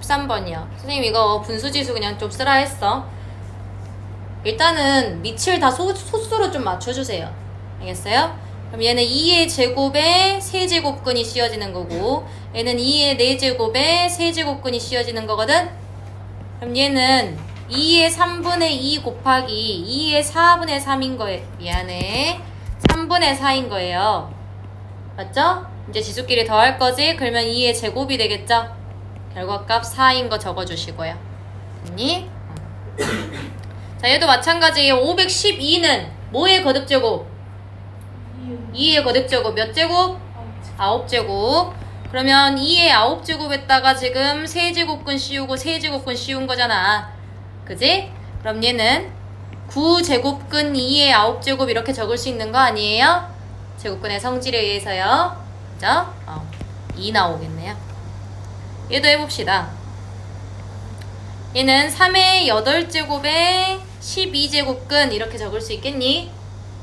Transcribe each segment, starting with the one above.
13번이요. 선생님 이거 분수지수 그냥 좀 쓰라 했어. 일단은 밑을 다 소, 소수로 좀 맞춰주세요. 알겠어요? 그럼 얘는 2의 제곱에 세제곱근이 씌워지는 거고 얘는 2의 4제곱에 세제곱근이 씌워지는 거거든? 그럼 얘는 2의 3분의 2 곱하기 2의 4분의 3인 거예요. 미안해. 3분의 4인 거예요. 맞죠? 이제 지수끼리 더할 거지? 그러면 2의 제곱이 되겠죠? 결과값 4인 거 적어주시고요. 됐니? 자, 얘도 마찬가지. 512는 뭐의 거듭제곱? 2의 거듭제곱 몇 제곱? 9제곱. 그러면 2의 9제곱에다가 지금 3제곱근 씌우고 3제곱근 씌운 거잖아. 그지? 그럼 얘는 9제곱근 2의 9제곱 이렇게 적을 수 있는 거 아니에요? 제곱근의 성질에 의해서요. 그죠? 어, 2 나오겠네요. 얘도 해봅시다. 얘는 3의 8제곱에 12제곱근 이렇게 적을 수 있겠니?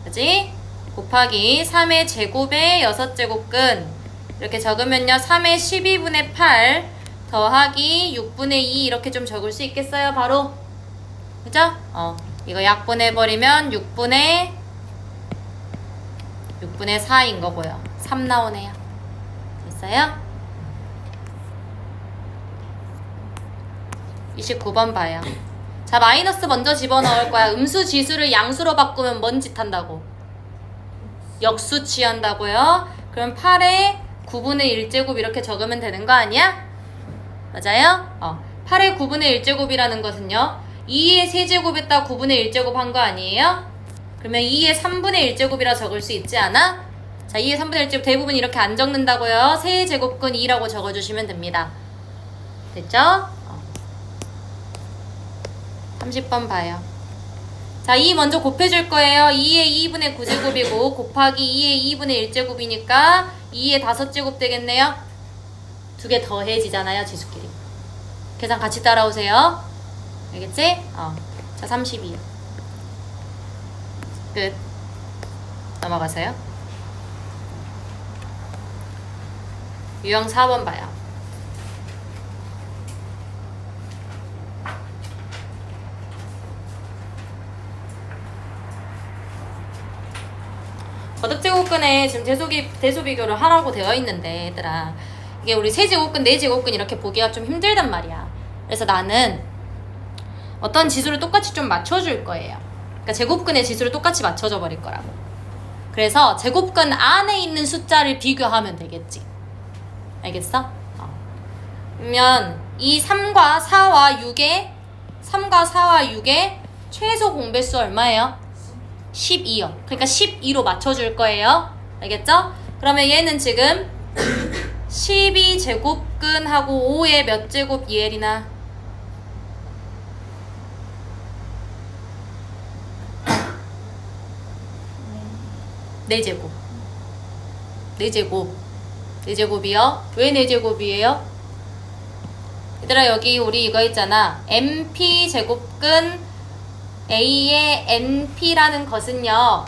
그지? 곱하기 3의 제곱에 6제곱근 이렇게 적으면요 3의 12분의 8 더하기 6분의 2 이렇게 좀 적을 수 있겠어요 바로 그죠? 어 이거 약분해버리면 6분의 6분의 4인 거고요 3 나오네요 됐어요? 29번 봐요 자 마이너스 먼저 집어넣을 거야 음수 지수를 양수로 바꾸면 뭔 짓 한다고 역수 취한다고요? 그럼 8의 9분의 1제곱 이렇게 적으면 되는 거 아니야? 맞아요? 어. 8의 9분의 1제곱이라는 것은요. 2의 세제곱에다 9분의 1제곱 한 거 아니에요? 그러면 2의 3분의 1제곱이라 적을 수 있지 않아? 자, 2의 3분의 1제곱 대부분 이렇게 안 적는다고요. 세제곱근 2라고 적어주시면 됩니다. 됐죠? 어. 30번 봐요. 자, 2 먼저 곱해줄 거예요. 2의 2분의 9제곱이고 곱하기 2의 2분의 1제곱이니까 2의 5제곱 되겠네요. 두 개 더해지잖아요, 지수끼리. 계산 같이 따라오세요. 알겠지? 어. 자, 32요. 끝. 넘어가세요. 유형 4번 봐요. 거듭제곱근에 지금 대소기, 대소비교를 하라고 되어 있는데 얘들아 이게 우리 세제곱근, 네제곱근 이렇게 보기가 좀 힘들단 말이야 그래서 나는 어떤 지수를 똑같이 좀 맞춰줄 거예요 그러니까 제곱근의 지수를 똑같이 맞춰줘 버릴 거라고 그래서 제곱근 안에 있는 숫자를 비교하면 되겠지 알겠어? 어. 그러면 이 3과 4와 6의 3과 4와 6의 최소 공배수 얼마예요? 12요. 그러니까 12로 맞춰줄 거예요. 알겠죠? 그러면 얘는 지금 12제곱근하고 5의 몇 제곱 이엘이나 네제곱네제곱네제곱이요 왜 네제곱이에요 얘들아 여기 우리 이거 있잖아. MP 제곱근 A의 NP라는 것은요.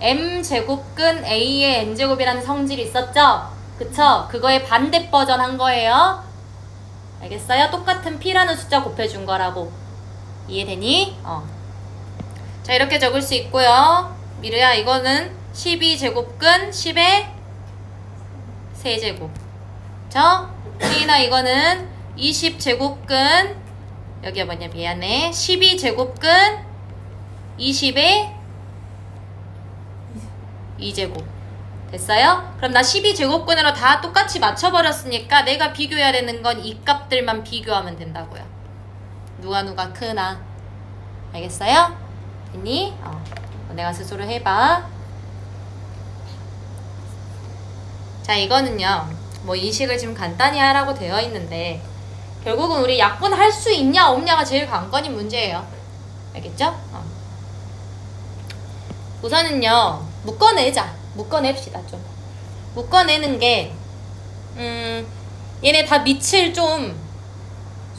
M 제곱근 A의 N 제곱이라는 성질이 있었죠? 그쵸? 그거의 반대 버전 한 거예요. 알겠어요? 똑같은 P라는 숫자 곱해준 거라고. 이해되니? 어. 자, 이렇게 적을 수 있고요. 미르야, 이거는 12제곱근 10의 세제곱. 저? 세인아, 이거는 20제곱근 여기가 뭐냐 미안해 12제곱근 20의 2제곱 됐어요? 그럼 나 12제곱근으로 다 똑같이 맞춰버렸으니까 내가 비교해야 되는 건 이 값들만 비교하면 된다고요 누가 누가 크나 알겠어요? 됐니? 어. 내가 스스로 해봐 자 이거는요 뭐 인식을 지금 간단히 하라고 되어 있는데 결국은 우리 약분 할 수 있냐 없냐가 제일 관건인 문제예요. 알겠죠? 어. 우선은요 묶어내자. 묶어냅시다 좀. 묶어내는 게 음, 얘네 다 밑을 좀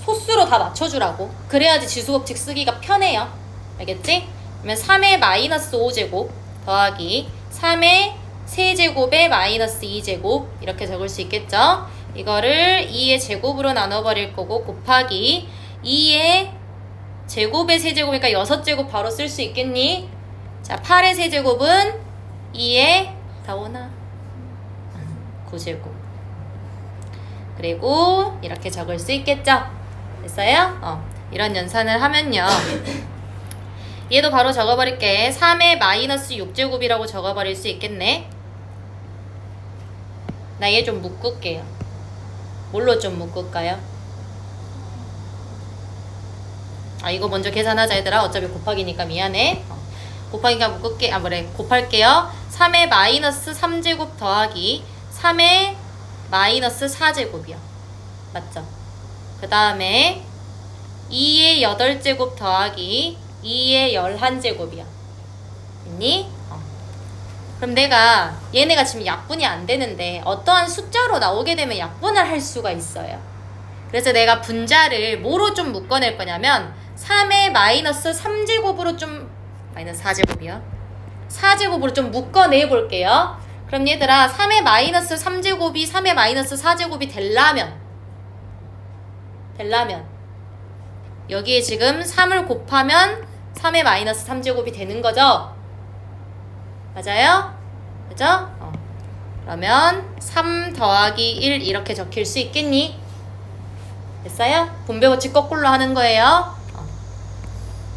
소수로 다 맞춰주라고. 그래야지 지수법칙 쓰기가 편해요. 알겠지? 그러면 3의 마이너스 5제곱 더하기 3의 세제곱에 마이너스 2제곱 이렇게 적을 수 있겠죠? 이거를 2의 제곱으로 나눠버릴 거고 곱하기 2의 제곱의 세제곱이니까 6제곱 바로 쓸 수 있겠니? 자, 8의 세제곱은 2의 다 오나? 9제곱. 그리고 이렇게 적을 수 있겠죠? 됐어요? 어, 이런 연산을 하면요. 얘도 바로 적어버릴게. 3의 마이너스 6제곱이라고 적어버릴 수 있겠네. 나 얘 좀 묶을게요. 뭘로 좀 묶을까요? 아 이거 먼저 계산하자 얘들아 어차피 곱하기니까 미안해 어, 곱하기가 묶을게 아 뭐래 곱할게요 3의 마이너스 3제곱 더하기 3의 마이너스 4제곱이요 맞죠? 그 다음에 2의 8제곱 더하기 2의 11제곱이요 됐니? 어. 그럼 내가 얘네가 지금 약분이 안 되는데 어떠한 숫자로 나오게 되면 약분을 할 수가 있어요 그래서 내가 분자를 뭐로 좀 묶어낼 거냐면 3의 마이너스 3제곱으로 좀 마이너스 4제곱이요 4제곱으로 좀 묶어내 볼게요 그럼 얘들아 3의 마이너스 3제곱이 3의 마이너스 4제곱이 될라면 될라면 여기에 지금 3을 곱하면 3의 마이너스 3제곱이 되는 거죠 맞아요? 그죠? 어. 그러면 3 더하기 1 이렇게 적힐 수 있겠니? 됐어요? 분배 법칙 거꾸로 하는 거예요.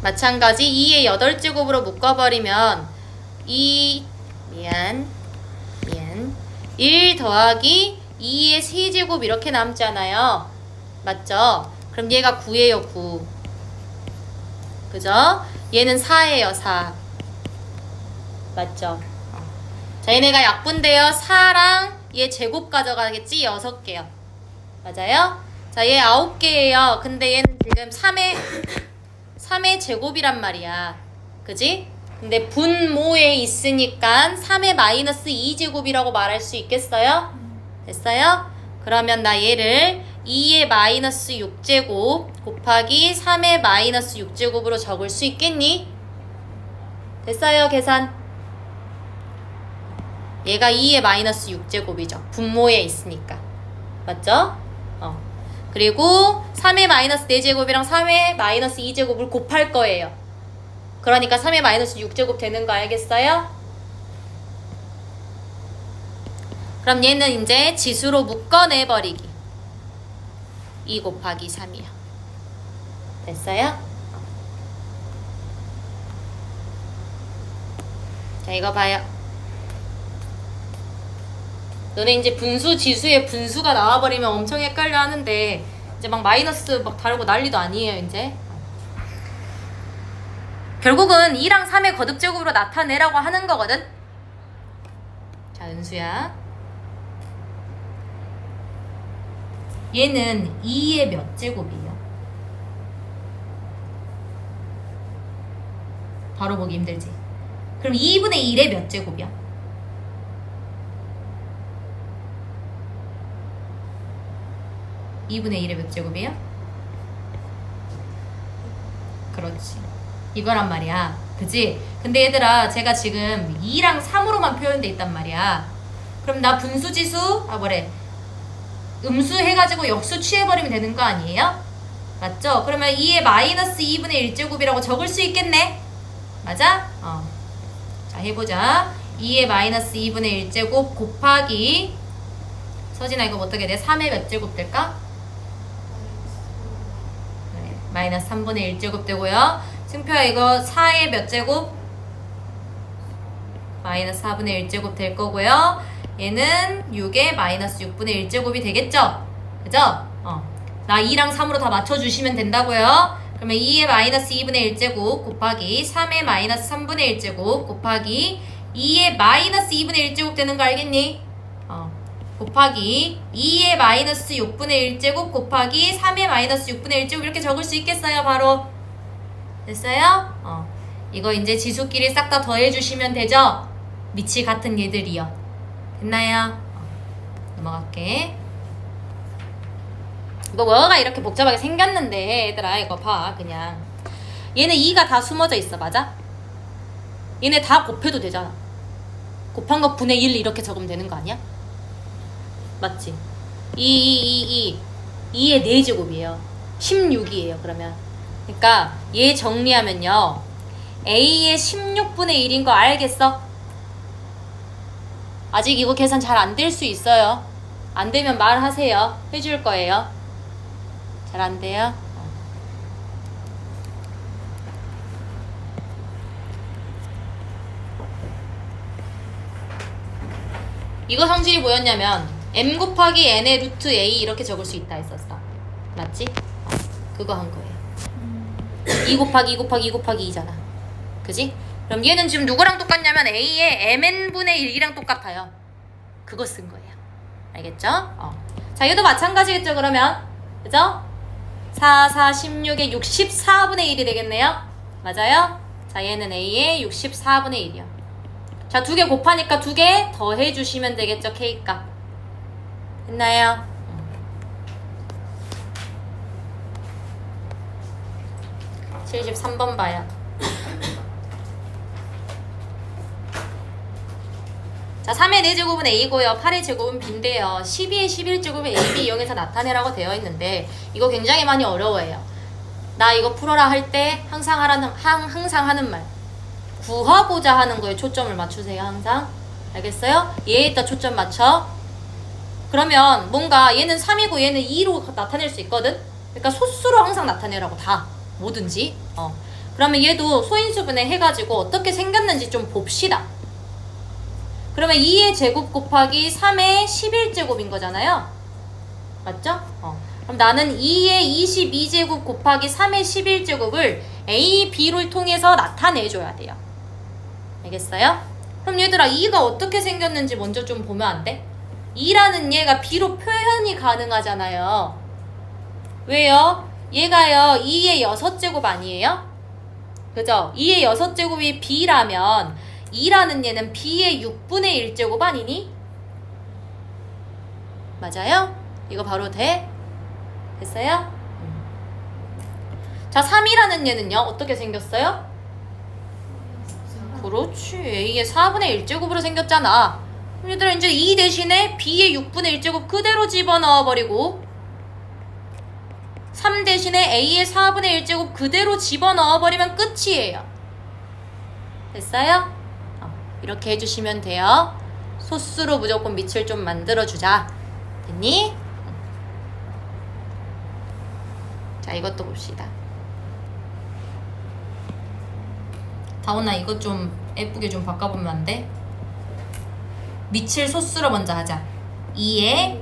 어. 마찬가지 2의 8제곱으로 묶어버리면 2 미안 미안 1 더하기 2의 세제곱 이렇게 남잖아요. 맞죠? 그럼 얘가 9예요 9 그죠? 얘는 4예요 4 맞죠? 어. 자 얘네가 약분되어 4랑 얘 제곱 가져가겠지 6개요 맞아요? 자, 얘 9개예요. 근데 얘는 지금 3의 3의 제곱이란 말이야. 그지? 근데 분모에 있으니까 3의 마이너스 2제곱이라고 말할 수 있겠어요? 됐어요? 그러면 나 얘를 2의 마이너스 6제곱 곱하기 3의 마이너스 6제곱으로 적을 수 있겠니? 됐어요, 계산. 얘가 2의 마이너스 6제곱이죠. 분모에 있으니까. 맞죠? 어. 그리고 3의 마이너스 4제곱이랑 3의 마이너스 2제곱을 곱할 거예요. 그러니까 3의 마이너스 6제곱 되는 거 알겠어요? 그럼 얘는 이제 지수로 묶어내버리기. 2 곱하기 3이요. 됐어요? 자, 이거 봐요. 너네 이제 분수 지수에 분수가 나와버리면 엄청 헷갈려 하는데 이제 막 마이너스 막 다르고 난리도 아니에요 이제 결국은 2랑 3의 거듭제곱으로 나타내라고 하는 거거든 자 은수야 얘는 2의 몇 제곱이에요? 바로 보기 힘들지 그럼 2분의 1의 몇 제곱이야? 2분의 1의 몇 제곱이에요? 그렇지. 이거란 말이야. 그지? 근데 얘들아, 제가 지금 2랑 3으로만 표현돼 있단 말이야. 그럼 나 분수지수, 아, 뭐래. 음수 해가지고 역수 취해버리면 되는 거 아니에요? 맞죠? 그러면 2의 마이너스 2분의 1제곱이라고 적을 수 있겠네? 맞아? 어. 자, 해보자. 2의 마이너스 2분의 1제곱 곱하기 서진아 이거 어떻게 돼? 3의 몇 제곱 될까? 네, 마이너스 3분의 1제곱 되고요. 승표야 이거 4의 몇 제곱? 마이너스 4분의 1제곱 될 거고요. 얘는 6의 마이너스 6분의 1제곱이 되겠죠? 그죠? 어. 나 2랑 3으로 다 맞춰주시면 된다고요. 그러면 2의 마이너스 2분의 1제곱 곱하기 3의 마이너스 3분의 1제곱 곱하기 2의 마이너스 2분의 1제곱 되는 거 알겠니? 어. 곱하기 2의 마이너스 6분의 1제곱 곱하기 3의 마이너스 6분의 1제곱 이렇게 적을 수 있겠어요 바로 됐어요? 어. 이거 이제 지수끼리 싹 다 더해주시면 되죠? 밑이 같은 얘들이요 됐나요? 어. 넘어갈게 이거 뭐가 이렇게 복잡하게 생겼는데 얘들아 이거 봐 그냥 얘네 2가 다 숨어져 있어 맞아? 얘네 다 곱해도 되잖아 곱한 거 분의 1 이렇게 적으면 되는 거 아니야? 맞지? 2, 2, 2, 2. 2의 4제곱이에요. 16이에요, 그러면. 그러니까 얘 정리하면요. A의 16분의 1인 거 알겠어? 아직 이거 계산 잘 안 될 수 있어요. 안 되면 말하세요. 해줄 거예요. 잘 안 돼요? 어. 이거 성질이 뭐였냐면 m 곱하기 n의 루트 a 이렇게 적을 수 있다 했었어. 맞지? 어, 그거 한 거예요. 2 곱하기 2 곱하기 2 곱하기 2잖아. 그지? 그럼 얘는 지금 누구랑 똑같냐면 a의 mn분의 1이랑 똑같아요. 그거 쓴 거예요. 알겠죠? 어. 자, 얘도 마찬가지겠죠, 그러면? 그죠? 4, 4, 16의 64분의 1이 되겠네요. 맞아요? 자, 얘는 a의 64분의 1이요. 자, 두 개 곱하니까 두 개 더 해주시면 되겠죠, K값. 됐나요? 73번 봐요. 자, 3의 4제곱은 A고요. 8의 제곱은 B인데요. 12의 11제곱은 A, B 이용해서 나타내라고 되어 있는데 이거 굉장히 많이 어려워해요. 나 이거 풀어라 할 때 항상 하라는 항, 항상 하는 말. 구하고자 하는 거에 초점을 맞추세요, 항상. 알겠어요? 얘에다 초점 맞춰. 그러면 뭔가 얘는 3이고 얘는 2로 나타낼 수 있거든? 그러니까 소수로 항상 나타내라고 다. 뭐든지. 어. 그러면 얘도 소인수분해 해가지고 어떻게 생겼는지 좀 봅시다. 그러면 2의 제곱 곱하기 3의 11제곱인 거잖아요. 맞죠? 어. 그럼 나는 2의 22제곱 곱하기 3의 11제곱을 A, B를 통해서 나타내줘야 돼요. 알겠어요? 그럼 얘들아 2가 어떻게 생겼는지 먼저 좀 보면 안 돼? 2라는 얘가 B로 표현이 가능하잖아요. 왜요? 얘가요 2의 6제곱 아니에요? 그죠? 2의 6제곱이 B라면 2라는 얘는 B의 6분의 1제곱 아니니? 맞아요? 이거 바로 돼? 됐어요? 자 3이라는 얘는요 어떻게 생겼어요? 그렇지 A의 4분의 1제곱으로 생겼잖아 얘들아 이제 2 대신에 B의 6분의 1제곱 그대로 집어넣어 버리고 3 대신에 A의 4분의 1제곱 그대로 집어넣어 버리면 끝이에요 됐어요? 어, 이렇게 해주시면 돼요 소수로 무조건 밑을 좀 만들어주자 됐니? 자 이것도 봅시다 다원아 이것 좀 예쁘게 좀 바꿔보면 안 돼? 밑을 소수로 먼저 하자 2에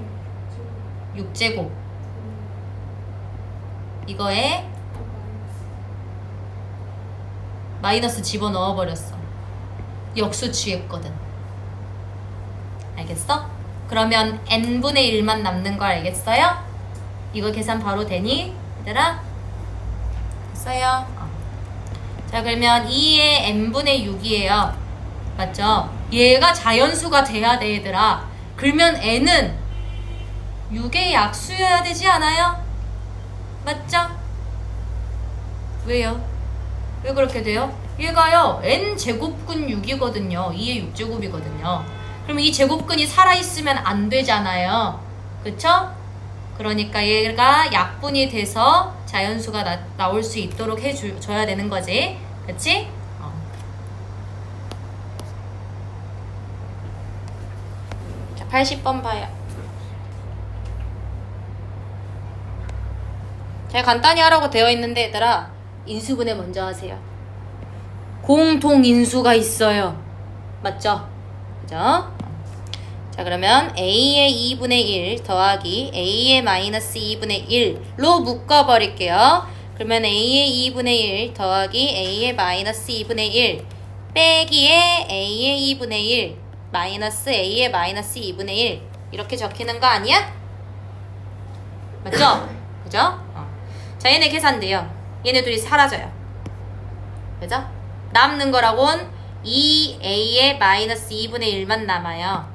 6제곱 이거에 마이너스 집어넣어 버렸어 역수 취했거든 알겠어? 그러면 n분의 1만 남는 거 알겠어요? 이거 계산 바로 되니? 얘들아? 됐어요? 어. 자 그러면 2의 n분의 6이에요 맞죠? 얘가 자연수가 돼야 돼 얘들아 그러면 n은 6의 약수여야 되지 않아요? 맞죠? 왜요? 왜 그렇게 돼요? 얘가요 n 제곱근 6이거든요 2의 6제곱이거든요 그럼 이 제곱근이 살아있으면 안 되잖아요 그쵸? 그러니까 얘가 약분이 돼서 자연수가 나, 나올 수 있도록 해줘야 되는 거지. 그치? 어. 자, 80번 봐요. 제가 간단히 하라고 되어 있는데 얘들아 인수분해 먼저 하세요. 공통 인수가 있어요. 맞죠? 그죠? 자 그러면 a의 2분의 1 더하기 a의 마이너스 2분의 1로 묶어버릴게요. 그러면 a의 2분의 1 더하기 a의 마이너스 2분의 1 빼기에 a의 2분의 1 마이너스 a의 마이너스 2분의 1 이렇게 적히는 거 아니야? 맞죠? 그죠? 어. 자 얘네 계산돼요. 얘네 둘이 사라져요. 그죠? 남는 거라곤 2a의 마이너스 2분의 1만 남아요.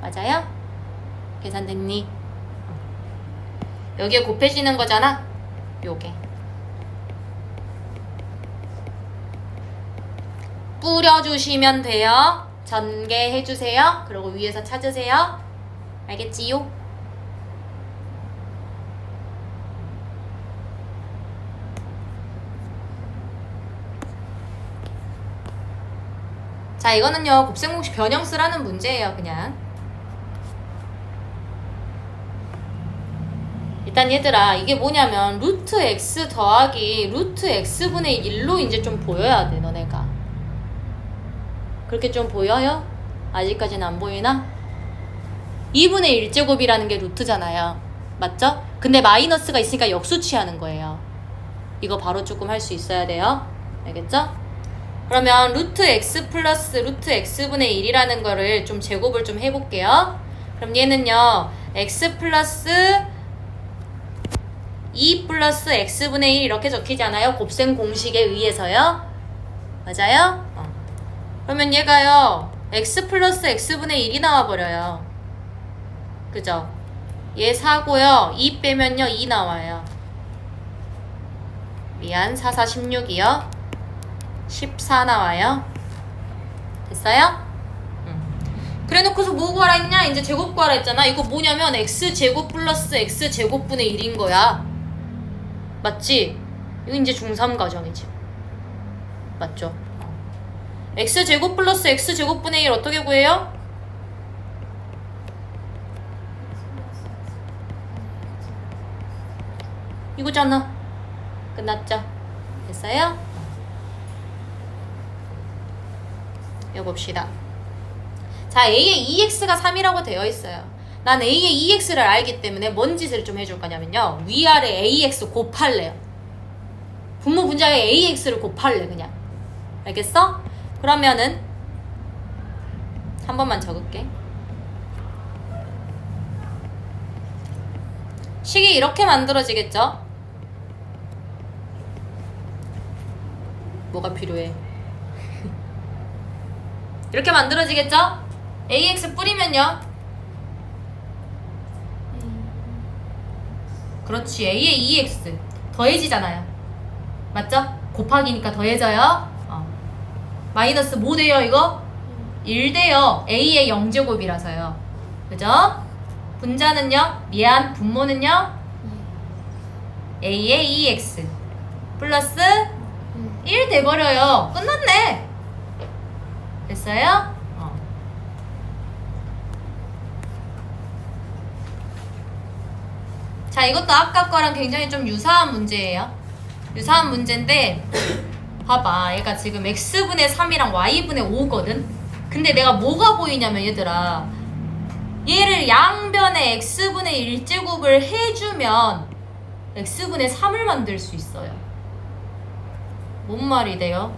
맞아요? 계산됐니? 여기에 곱해지는 거잖아? 요게. 뿌려주시면 돼요. 전개해주세요. 그리고 위에서 찾으세요. 알겠지요? 자, 이거는요, 곱셈공식 변형 쓰라는 문제예요, 그냥. 일단 얘들아, 이게 뭐냐면, 루트 x 더하기 루트 x분의 1로 이제 좀 보여야 돼, 너네가. 그렇게 좀 보여요? 아직까지는 안 보이나? 2분의 1제곱이라는 게 루트잖아요. 맞죠? 근데 마이너스가 있으니까 역수 취하는 거예요. 이거 바로 조금 할 수 있어야 돼요. 알겠죠? 그러면 루트 x 플러스 루트 x분의 1이라는 거를 좀 제곱을 좀 해볼게요. 그럼 얘는요, x 플러스 2 플러스 x분의 1 이렇게 적히잖아요. 곱셈 공식에 의해서요. 맞아요? 어. 그러면 얘가요, x 플러스 x분의 1이 나와버려요. 그죠? 얘 4고요. 2 빼면요, 2 나와요. 미안, 4, 4, 16이요. 14 나와요. 됐어요? 응. 그래 놓고서 뭐 구하라 했냐? 이제 제곱 구하라 했잖아. 이거 뭐냐면 x제곱 플러스 x제곱분의 1인 거야. 맞지? 이거 이제 중3 과정이지. 맞죠? 어. x제곱 플러스 x제곱분의 1 어떻게 구해요? 이거잖아. 끝났죠? 됐어요? 이거 봅시다. 자, A의 2x가 3이라고 되어 있어요. 난 A의 2x를 알기 때문에 뭔 짓을 좀 해줄 거냐면요. 위아래 AX 곱할래요. 분모 분자에 AX를 곱할래, 그냥. 알겠어? 그러면은, 한 번만 적을게. 식이 이렇게 만들어지겠죠? 뭐가 필요해? 이렇게 만들어지겠죠? AX 뿌리면요. 그렇지. A의 EX. 더해지잖아요. 맞죠? 곱하기니까 더해져요. 어. 마이너스 뭐 돼요, 이거? 1 돼요. A의 0제곱이라서요. 그죠? 분자는요? 미안. 분모는요? A의 EX. 플러스 1 돼버려요. 끝났네. 됐어요? 어. 자, 이것도 아까 거랑 굉장히 좀 유사한 문제예요. 유사한 문제인데, 봐봐. 얘가 지금 x분의 3이랑 y분의 5거든? 근데 내가 뭐가 보이냐면, 얘들아. 얘를 양변에 x분의 1제곱을 해주면, x분의 3을 만들 수 있어요. 뭔 말이 돼요?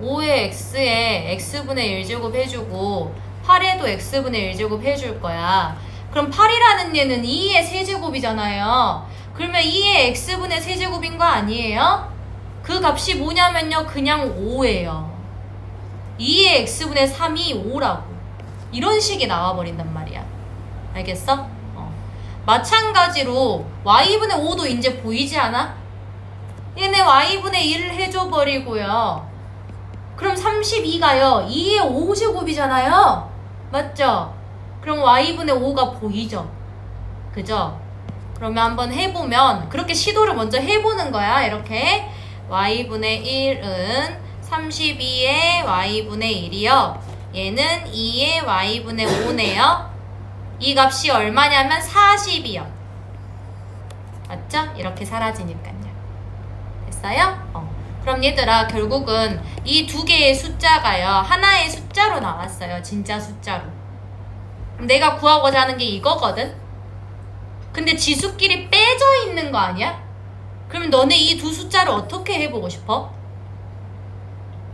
5의 x에 x분의 1제곱 해주고 8에도 x분의 1제곱 해줄 거야. 그럼 8이라는 얘는 2의 세제곱이잖아요. 그러면 2의 x분의 세제곱인 거 아니에요? 그 값이 뭐냐면요. 그냥 5예요. 2의 x분의 3이 5라고. 이런 식이 나와버린단 말이야. 알겠어? 어. 마찬가지로 y분의 5도 이제 보이지 않아? 얘네 y분의 1을 해줘버리고요. 그럼 32가요. 2의 5제곱이잖아요. 맞죠? 그럼 y분의 5가 보이죠? 그죠? 그러면 한번 해보면 그렇게 시도를 먼저 해보는 거야. 이렇게 y분의 1은 32의 y분의 1이요. 얘는 2의 y분의 5네요. 이 값이 얼마냐면 40이요. 맞죠? 이렇게 사라지니까요. 됐어요? 어. 그럼 얘들아 결국은 이 두 개의 숫자가요 하나의 숫자로 나왔어요 진짜 숫자로 내가 구하고자 하는 게 이거거든 근데 지수끼리 빼져 있는 거 아니야? 그럼 너네 이 두 숫자를 어떻게 해보고 싶어?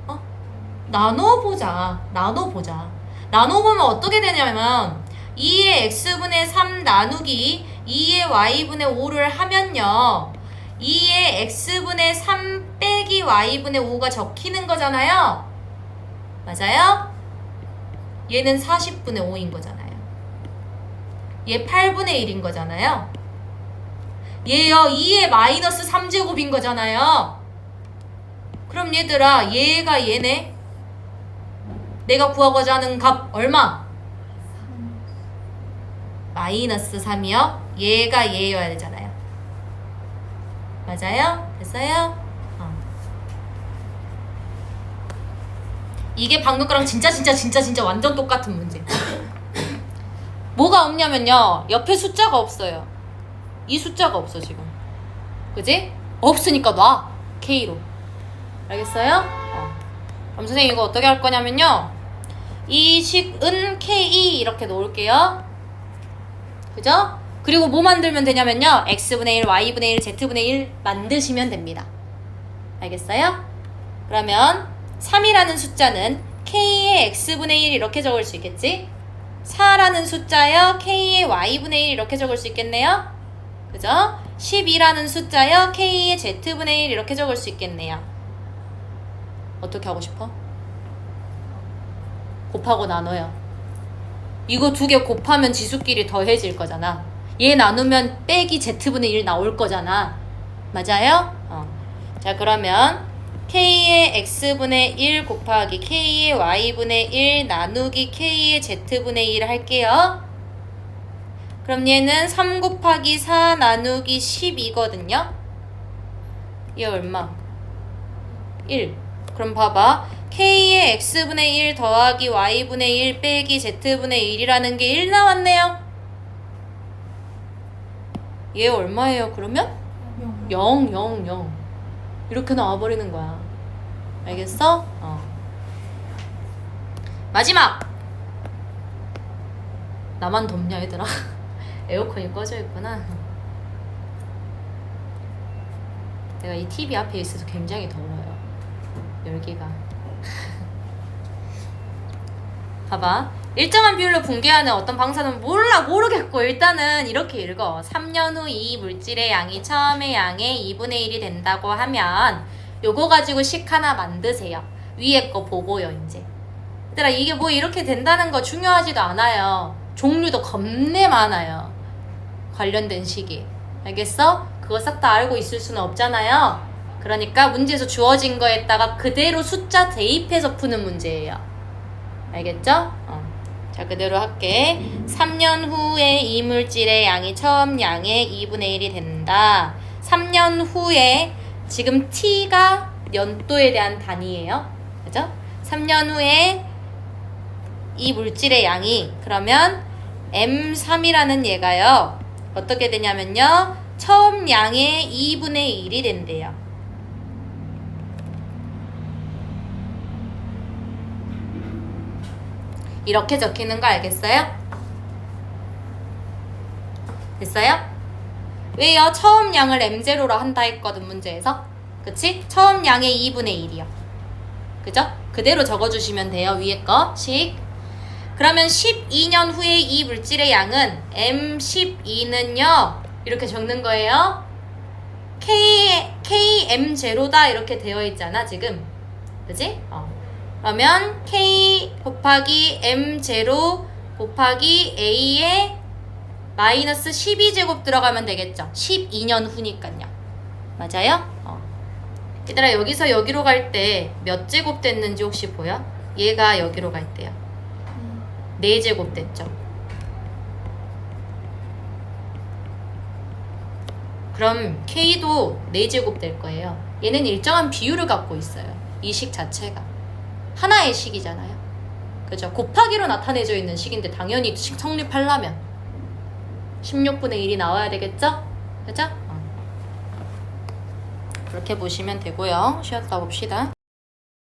어? 나눠보자 나눠보자 나눠보면 어떻게 되냐면 2의 x분의 3 나누기 2의 y분의 5를 하면요 2의 x분의 3 빼기 y분의 5가 적히는 거잖아요. 맞아요? 얘는 40분의 5인 거잖아요. 얘 8분의 1인 거잖아요. 얘요 2의 마이너스 3제곱인 거잖아요. 그럼 얘들아 얘가 얘네 내가 구하고자 하는 값 얼마? 마이너스 3이요? 얘가 얘여야 되잖아요. 맞아요? 됐어요? 어. 이게 방금 거랑 진짜 진짜 진짜 진짜 완전 똑같은 문제. 뭐가 없냐면요. 옆에 숫자가 없어요. 이 숫자가 없어 지금. 그지? 없으니까 놔. K로. 알겠어요? 어. 그럼 선생님 이거 어떻게 할 거냐면요. 이 식은 K 이렇게 놓을게요. 그죠? 그리고 뭐 만들면 되냐면요. X분의 1, Y분의 1, Z분의 1 만드시면 됩니다. 알겠어요? 그러면 3이라는 숫자는 K의 X분의 1 이렇게 적을 수 있겠지? 4라는 숫자요. K의 Y분의 1 이렇게 적을 수 있겠네요. 그죠? 12라는 숫자요. K의 Z분의 1 이렇게 적을 수 있겠네요. 어떻게 하고 싶어? 곱하고 나눠요. 이거 두 개 곱하면 지수끼리 더해질 거잖아. 얘 나누면 빼기 z분의 1 나올 거잖아. 맞아요? 어. 자, 그러면 k의 x분의 1 곱하기 k의 y분의 1 나누기 k의 z분의 1 할게요. 그럼 얘는 3 곱하기 4 나누기 10이거든요. 얘 얼마? 1. 그럼 봐봐. k의 x분의 1 더하기 y분의 1 빼기 z분의 1이라는 게 1 나왔네요. 얘 얼마예요, 그러면? 0, 0, 0. 이렇게 나와버리는 거야. 알겠어? 어. 마지막! 나만 덥냐, 얘들아? 에어컨이 꺼져 있구나. 내가 이 TV 앞에 있어서 굉장히 더워요. 열기가. 봐봐. 일정한 비율로 붕괴하는 어떤 방사는 몰라 모르겠고 일단은 이렇게 읽어. 3년 후 이 물질의 양이 처음의 양의 2분의 1이 된다고 하면 요거 가지고 식 하나 만드세요. 위에 거 보고요, 이제. 얘들아 이게 뭐 이렇게 된다는 거 중요하지도 않아요. 종류도 겁내 많아요. 관련된 식이. 알겠어? 그거 싹 다 알고 있을 수는 없잖아요. 그러니까 문제에서 주어진 거에다가 그대로 숫자 대입해서 푸는 문제예요. 알겠죠? 어. 자, 그대로 할게. 3년 후에 이 물질의 양이 처음 양의 2분의 1이 된다. 3년 후에 지금 t가 연도에 대한 단위예요. 그죠? 3년 후에 이 물질의 양이 그러면 M3이라는 얘가요. 어떻게 되냐면요. 처음 양의 2분의 1이 된대요. 이렇게 적히는 거 알겠어요? 됐어요? 왜요? 처음 양을 M0로 한다 했거든 문제에서 그치? 처음 양의 2분의 1이요 그죠? 그대로 적어주시면 돼요 위에 거 식. 그러면 12년 후에 이 물질의 양은 M12는요 이렇게 적는 거예요 K, KM0다 이렇게 되어 있잖아 지금 그지? 어. 그러면 K 곱하기 M0 곱하기 A에 마이너스 12제곱 들어가면 되겠죠. 12년 후니까요. 맞아요? 어. 얘들아 여기서 여기로 갈 때 몇 제곱 됐는지 혹시 보여? 얘가 여기로 갈 때요. 4제곱 됐죠. 그럼 K도 4제곱 될 거예요. 얘는 일정한 비율을 갖고 있어요. 이 식 자체가. 하나의 식이잖아요. 그죠? 곱하기로 나타내져 있는 식인데 당연히 식 성립하려면 16분의 1이 나와야 되겠죠? 그죠? 어. 그렇게 보시면 되고요. 쉬었다 봅시다.